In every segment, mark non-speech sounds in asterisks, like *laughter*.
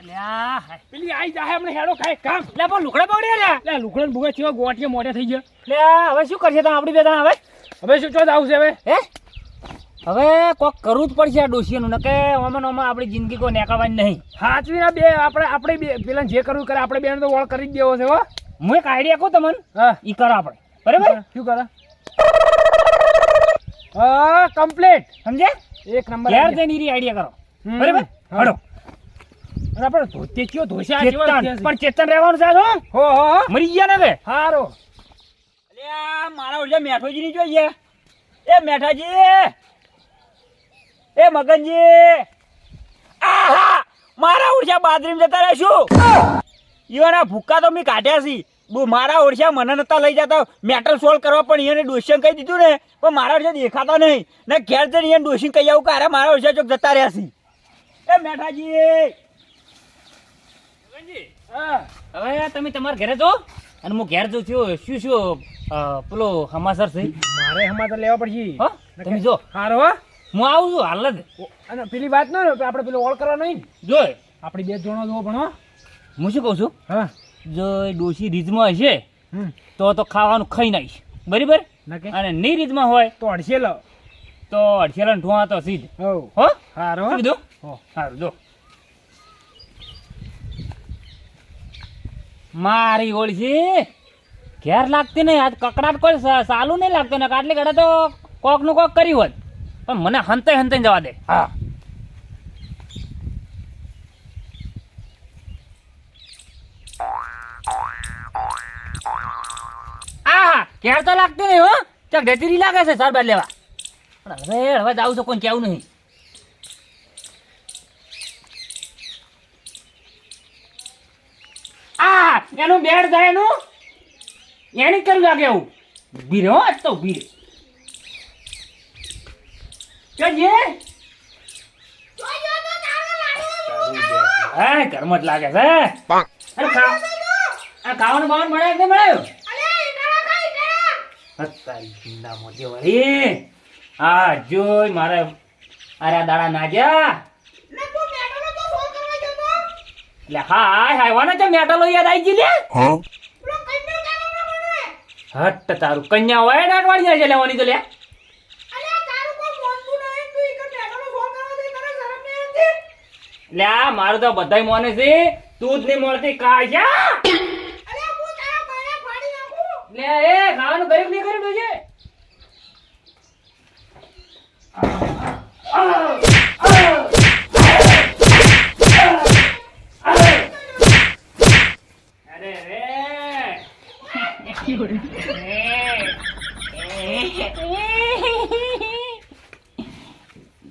અલ્યા, પેલી આઈ જાહે હમણાં હેડો ખાય કામ. લે પણ બગડ્યા લ્યા. લે ભૂગા ચેવા ગોટીએ મોઢે થઈ ગયા. લે હવે શું કરશે તમે આપણી બે જણા હવે? હવે શું ચોથ આવશે હવે? હે? હવે કોક કરવું જ પડશે આ ડોશીનું ને કે ઓમાં ઓમાં આપણી જિંદગી કોઈ નીકળવાની નહીં. સાચવી ના બે આપણે આપણે બે પેલા જે કરવું કરે આપણે બેન તો વળ કરી જ દેવો છે હો. હું એક આઈડિયા કહું તમને? હા. ઈ કરો આપણે. બરાબર? શું કરે? હા કમ્પ્લીટ સમજે એક નંબર ઘેર જઈને ઈરી આઈડિયા કરો. બરાબર? હડો અને આપણે ધોતે કયો? ધોશે ચેતન. પણ ચેતન રહેવાનું છે હો હો હો. મરી ગયા ને બે હારો. અલ્યા મારા ઓળખે મેઠોજી ની જોઈએ એ મેઠાજી. એ મગનજી. આહા! મારા ઓળખ્યા બાદરીમ જતા રહેશું. ઈવાના ભૂક્કા તો મેં કાઢ્યા છે. મારા ઓળખ્યા મને નતા લઈ જતા. મેટર સોલ્વ કરવા પણ એને ડોશિયન કહી દીધું ને. પણ મારા ઓળખ્યા દેખાતા નહીં. ને ઘેર જઈને એને ડોશિયન કહી આવું કે અરે મારા ઓળખ્યા ચોક જતા રહ્યા છે. એ મેઠાજી. હા. હવે તમે તમારા ઘરે જો. અને હું ઘેર જઉં છું શું શું પેલો હમાસર છે. મારે હમાસર લેવા પડશે. હો? તમે જો. હારો હો? હું આવું છું હાલ જ. અને પેલી વાત ન આપણે પેલો ઓળ કરવા નહીં. જો આપણી બે જણો પણ હો હું શું કહું છું? હા. જો ડોશી રીતમાં હશે તો તો ખાવાનું ખાઈ નાખીશ. બરાબર? અને નહીં રીતમાં હોય તો અડશે લો. તો અડસેલા ઠોવા તો સીધ. હો. શું કીધું? સારું જો. મારી ઓળશી ઘેર લાગતી નહીં. આજ કકડાટ કોઈ સાલું નહીં લાગતું. ને કાટલી કાઢે તો કોકનું કોક કર્યું હોત. પણ મને હંતે હંતે જવા દે. હા. આહા તો લાગતી નહીં હો. ચક ઢેતીરી લાગે છે સારવાર લેવા. પણ હવે હવે જાવ છો કોઈ કેવું નહીં. આ એનું બેડ થાય એનું. એની કેમ લાગે એવું. ઊભી રહ્યો આજ તો ઊભી રહે. હે ઘરમાં જ લાગે છે. ખાવાનું બાવાનું મળે કે મળ્યું જીંદા મોજે વળી. આ જોઈ મારે અરે દાડા ના ગયા. એટલે હા હાય હાય વાના છે મેટલો યાદ આવી ગઈ લે હટ તારું. કન્યા હોય છે લેવાની તો લે. લે મારું તો બધા મોને છે. તું જ નહીં મળતી કાયા લે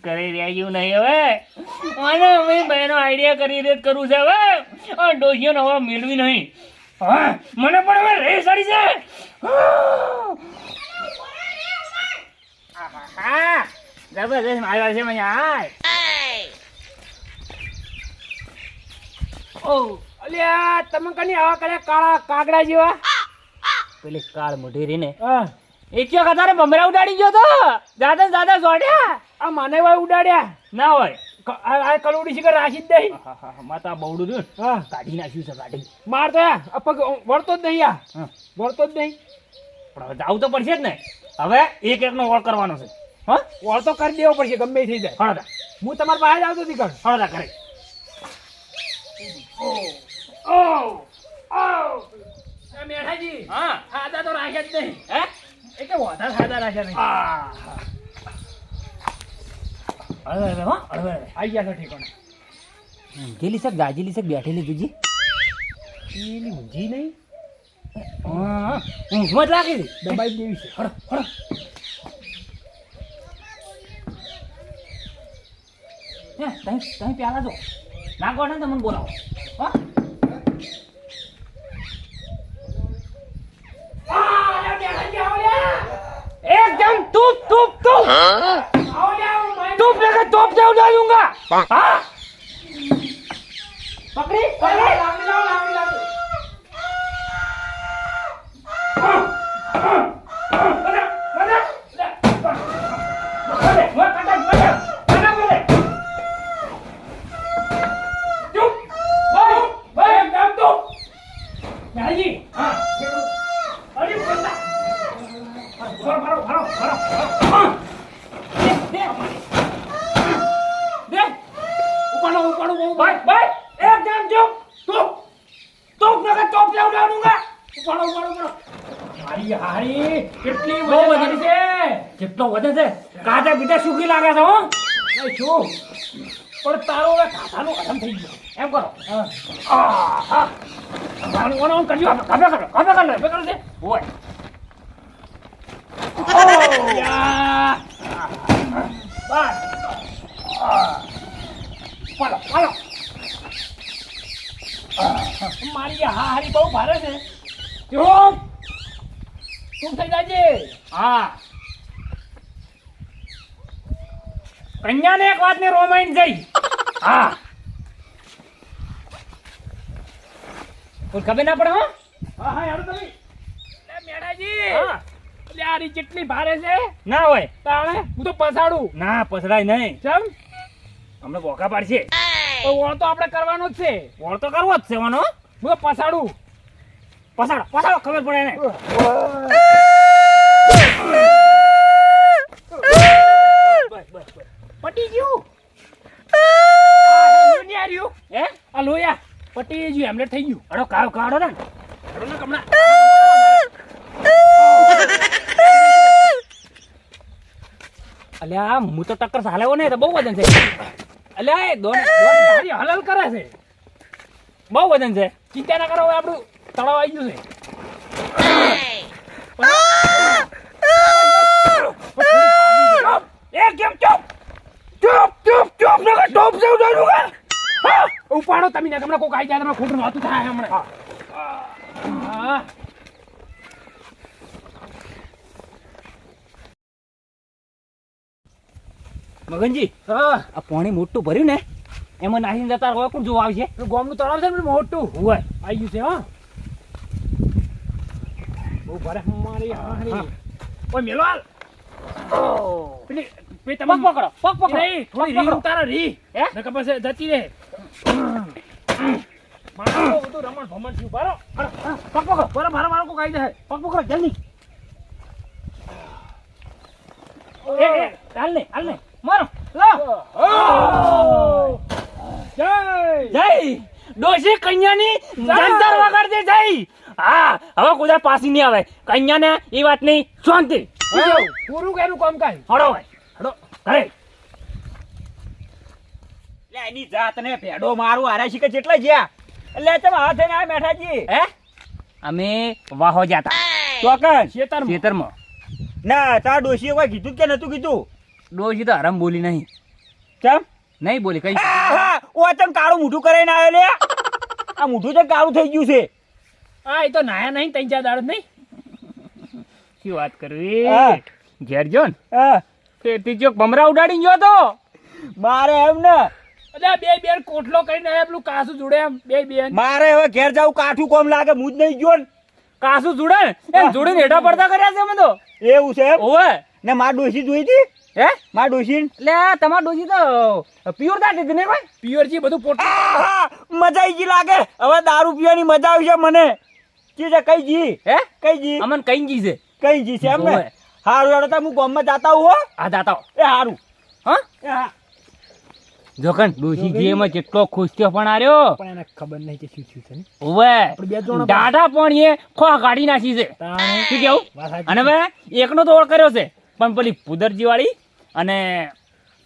કરી રહ્યું નહીં હવે. અમે બહેનો આઈડિયા કરી રીતે કરું છે હવે. આ નવા મેળવી નહીં. હા મને પણ હવે રે સારી છે. હા જબરદસ્ત આવ્યા છે મને હાય. ઓ અલ્યા તમે કની આવા કર્યા કાળા કાગડા જેવા? પેલી કાળ મોઢી રીને. એક કયો તારે બમરા ઉડાડી ગયો તો? દાદા દાદા જોડ્યા? આ માને વાય ઉડાડ્યા. ના હોય. આ આ કલોડી શિખર રાશી જ નહીં માતા બવડું રહ્યું હા. કાઢી નાખ્યું છે કાઢી. માર તો આ પગ વળતો જ નહીં હા. વળતો જ નહીં. પણ હવે જાવું તો પડશે જ ને. હવે એક એકનો વોળ કરવાનો છે. હા? વળતો કરી દેવો પડશે ગમે થઈ જાય. હળદા. હું તમારી પાસે જ આવતો કણ હળદા કરે ઓ ઓ મેઠાજી હા. ખાધા તો રાખ્યા જ નહીં. હે? એટલે વધારે ખાધા રાખ્યા નહીં. આ હળવે હળવે હો હળવે હળવે આઈ ગયા છો ઠેકાણે જેલી સક ગાજેલી સક બેઠેલી તુજી પેલી ઊંઘી નહીં હા ઊંઘમાં જ લાગે છે દબાઈ દેવી છે હળો હળો હે તમે તમે પ્યાલા જો ના કહો ને તમને બોલાવો હા एकदम तूप तूप तूप तूप लेकर तोप से उड़ा दूंगा हाँ पकड़ी पकड़ी હારી હારી કેટલી બહુ વજન વજન. છે? કેટલો વધે છે? કાચા બીટા સુખી લાગે છે હો? શું પણ તારો હવે કાકાનો ખતમ થઈ ગયો. એમ કરો. હા. આમ કરજો. કાપે કરો કાપે કરો કાપે કરો છે. ઓય *laughs* યા. બસ. પાડો, પાડો. મારી આ હારી બહુ ભારે છે ચૂપ ચૂપ થઈ જાજે હા. કન્યાને એક વાતની રોમાઈન જઈ. હા. કોઈ ખબર ના પડે હો? હા હા યાર તમે. મેડાજી હા. કેટલી ભારે છે. ના હોય. તાણે હું તો પસાડું ના પસડાય નહીં. ચમ? અમને બોકા પાડશે. તો વળ તો આપણે કરવાનો જ છે. વોળ તો કરવો જ છે વાનો હું. તો પસાડું પસાડો પસાડો ખબર પડે ને પટી ગયું. આ હેલું હે? આ લોયા. પટી ગયું એમને થઈ ગયું. અડો કાવ કાઢો ને. હાલો ને કમલા અલ્યા હું તો ટક્કર હાલેવો ને તો બહુ વજન છે. અલ્યા એ દોડ હારી હલલ કરે છે. બહુ વજન છે. ચિંતા ના કરો હવે આપણું તળાવ આવી ગયું છે એ કેમ ચૂપ ચૂપ ચૂપ ચૂપ ને ટોપ છે ઉડાડું કે હા ઉપાડો તમે ને હમણાં કોક આવી જાય તમને ખોટું નહોતું થાય હમણાં. હા. મગનજી હા. આ પાણી મોટું ભર્યું ને એમાં નાહી જતા હોય કોણ જોવા આવશે? ગોમનું તળાવ છે ને મોટું? હોય. આવી ગયું છે હા. બહુ ભારે મારી હારી ઓય મેલો હાલ પેલી પે તમે પકડો પગ પકડો. નહીં થોડી પગ રી ઉતારો રી હે? નકર પછી જતી રહે. મારો. બધું રમણ ભમણ થયું બારો પગ પકડો બરો મારો. મારો કોક આવી જાય પગ પકડો જલ્દી એ એ હાલ ને હાલ ને મારો લો જય જય ડોશી કન્યાની જંતર વગાડતી જઈ હા હવે કુદા પાસી નહીં આવે કન્યાને એ વાત નહીં શાંતિ પૂરું કર્યું કામ કાજ હડો ભાઈ હડો ઘરે લે એની જાતને ભેડો મારું હારા શીખે જેટલા જ્યાં. એટલે તમે હાથે ને આ મેઠાજી. હે? અમે વાહો જાતા. ચોકન ખેતરમાં. ખેતરમાં ના તાર ડોશીએ કોઈ કીધું કે નતું કીધું? ડોશી તો હરમ બોલી નહીં. કેમ નહીં બોલી કઈ ઓ તમ કાળું મૂઠું કરાઈને આવ્યો લે. આ મૂઠું તો કાળું થઈ ગયું છે. હા એ તો નાયા નહીં ત્રણ જા દાડ નહીં. શું વાત કરવી? ઘેર જો ને. ફેરથી ચોક ભમરા ઉડાડી ગયો તો. મારે એમ ને. એટલે બે બેન કોટલો કરીને આયા પેલું કાસું જોડે એમ બે બેન. મારે હવે ઘેર જાવું કાઠું કોમ લાગે હું જ નહીં ગયો ને. કાસું જોડે? ને એમ જોડીને હેઠા પડતા કર્યા છે અમે તો? એવું છે ઓવે ને માર ડોસી જોઈ હતી? હે? માર ડોસી એટલે તમાર ડોસી તો પ્યોર દાટી હતી ને ભાઈ? પિયરજી બધું પોટ મજા આવી ગઈ લાગે. હવે દારૂ પીવાની મજા આવશે મને. કી છે કઈ જી? હે? કઈ જી? અમન કઈ જી છે? કઈ જી છે એમ ને? હારું હારું તો હું ગામમાં જાતા હું હો. હા જાતા એ હારું. હા? હા. જોકન ડોશી જી એમાં કેટલો ખુશ થયો પણ આર્યો પણ એને ખબર નહીં કે શું થયું છે ઓવે ડાઢા પણ એ ખો કાઢી નાખી છે. શું કેવું? અને હવે એકનો તો ઓળ કર્યો છે. પણ પેલી પુદરજી વાળી અને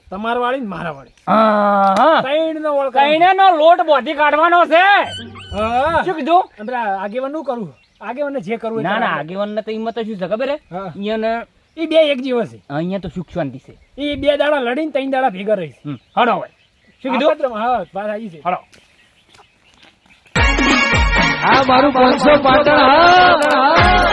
તમાર વાળી ને મારા વાળી હા, હા. ત્રણ નો લોટ બોધી કાઢવાનો છે. હા. શું કીધું? પેલા આગેવાનનું કરું? આગેવાન જે કરવું ના ના. આગેવાન ને તો હિંમત શું છે ખબર હે. અહીંયા એ બે એક જીવ છે અહીંયા તો સુખ શાંતિ છે. એ બે દાડા લડીને ત્રણ દાડા ભેગા રહીશ. હડો હવે. શું કીધું? હા વાત સાચી છે. આ મારું પાંચસો પાટણ હા.